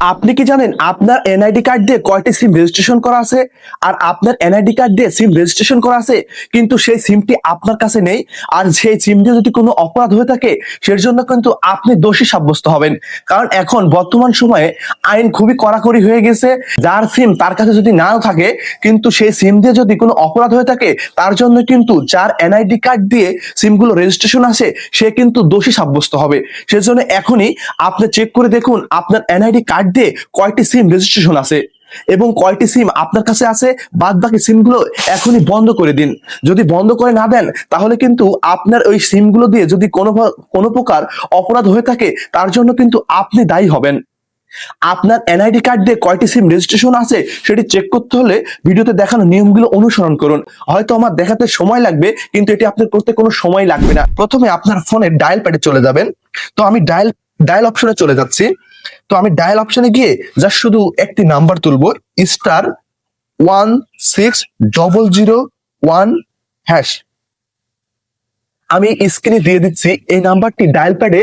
আপনি কি জানেন আপনার এনআইডি কার্ড দিয়ে কয়টি সিম রেজিস্ট্রেশন করা আছে? আর আপনার এনআইডি কার্ড দিয়ে সিম রেজিস্ট্রেশন করা আছে, কিন্তু সেই সিমটি আপনার কাছে নেই। আর সেই সিম দিয়ে যদি কোনো অপরাধ হয়ে থাকে সের জন্য কিন্তু আপনি দোষী সাব্যস্ত হবেন। কারণ এখন বর্তমান সময়ে আইন খুবই কড়াকড়ি হয়ে গেছে। যার সিম তার কাছে যদি নাও থাকে, কিন্তু সেই সিম দিয়ে যদি কোনো অপরাধ হয়ে থাকে, তার জন্য কিন্তু যার এনআইডি কার্ড দিয়ে সিমগুলো রেজিস্ট্রেশন আছে, সে কিন্তু দোষী সাব্যস্ত হবে। সেজন্য এখনই আপনি চেক করে দেখুন আপনার এনআইডি কার্ড দিয়ে কয়টি সিম রেজিস্ট্রেশন আছে এবং কয়টি সিম আপনার কাছে আছে বাদ বাকি সিমগুলো এখনই বন্ধ করে দিন। যদি বন্ধ করে না দেন, তাহলে কিন্তু আপনার ওই সিমগুলো দিয়ে যদি কোনো কোনো প্রকার অপরাধ হয়ে থাকে, তার জন্য কিন্তু আপনি দায়ী হবেন। আপনার এনআইডি কার্ড দিয়ে কয়টি সিম রেজিস্ট্রেশন আছে, সেটি চেক করতে হলে ভিডিওতে দেখানো নিয়মগুলো অনুসরণ করুন। হয়তো আমার দেখাতে সময় লাগবে, কিন্তু এটি আপনার করতে কোনো সময় লাগবে না। প্রথমে আপনার ফোনের ডায়াল প্যাডে চলে যাবেন। তো আমি ডায়াল ডায়াল অপশনে চলে যাচ্ছি। তো আমি ডায়াল অপশনে গিয়ে জাস্ট শুধু একটি নাম্বার তুলবো star one six double zero one hash আমি স্ক্রিনে দিয়ে দিচ্ছি, এই নাম্বারটি ডায়াল প্যাডে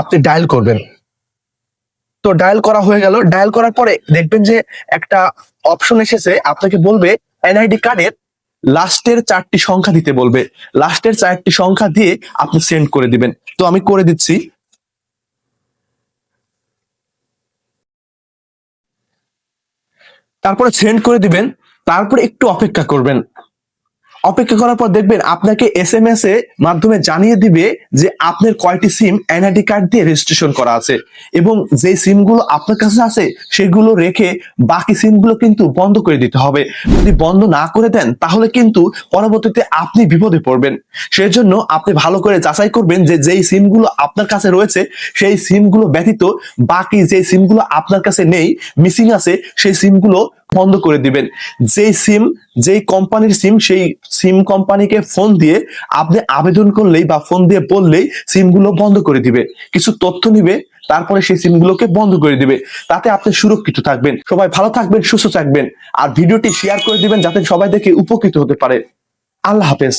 আপনি ডায়াল করবেন। তো ডায়াল করা হয়ে গেল। ডায়াল করার পরে দেখবেন যে একটা অপশন এসেছে, আপনাকে বলবে এনআইডি কার্ডের লাস্টের চারটি সংখ্যা দিতে বলবে। লাস্টের চারটি সংখ্যা দিয়ে আপনি সেন্ড করে দিবেন। তো আমি করে দিচ্ছি। তারপরে সেন্ড করে দিবেন তারপরে একটু অপেক্ষা করবেন। অপেক্ষা করার পর দেখবেন আপনাকে এস এম এস এর মাধ্যমে জানিয়ে দিবে যে আপনার কয়টি সিম এনআইডি কার্ড দিয়ে রেজিস্ট্রেশন করা আছে। এবং যে সিমগুলো আপনার কাছে আছে, সেগুলো রেখে বাকি সিমগুলো কিন্তু বন্ধ করে দিতে হবে। যদি বন্ধ না করে দেন, তাহলে কিন্তু পরবর্তীতে আপনি বিপদে পড়বেন। সেই জন্য আপনি ভালো করে যাচাই করবেন যে যেই সিমগুলো আপনার কাছে রয়েছে, সেই সিমগুলো ব্যতীত বাকি যে সিমগুলো আপনার কাছে নেই মিসিং আছে, সেই সিমগুলো বন্ধ করে দিবেন। যেই সিম যেই কোম্পানির সিম সেই সিম কোম্পানিকে ফোন দিয়ে আপনি আবেদন করলেই বা ফোন দিয়ে বললেই সিমগুলো বন্ধ করে দিবে। কিছু তথ্য নিবে, তারপরে সেই সিমগুলোকে বন্ধ করে দিবে। তাতে আপনি সুরক্ষিত থাকবেন। সবাই ভালো থাকবেন, সুস্থ থাকবেন। আর ভিডিওটি শেয়ার করে দিবেন যাতে সবাই দেখে উপকৃত হতে পারে। আল্লাহ হাফেজ।